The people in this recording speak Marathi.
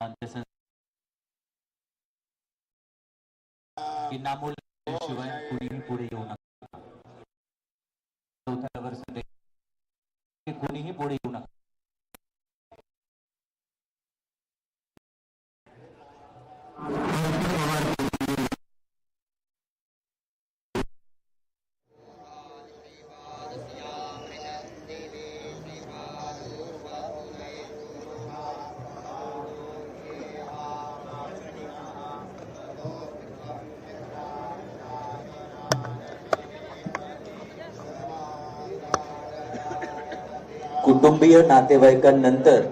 अंत्यसंस्कार की शिवाय कुणीही पुढे येऊ नका चौथ्या वर्षात कुणीही पुढे येऊ नका कुटुंबीय नातेवाईकांनंतर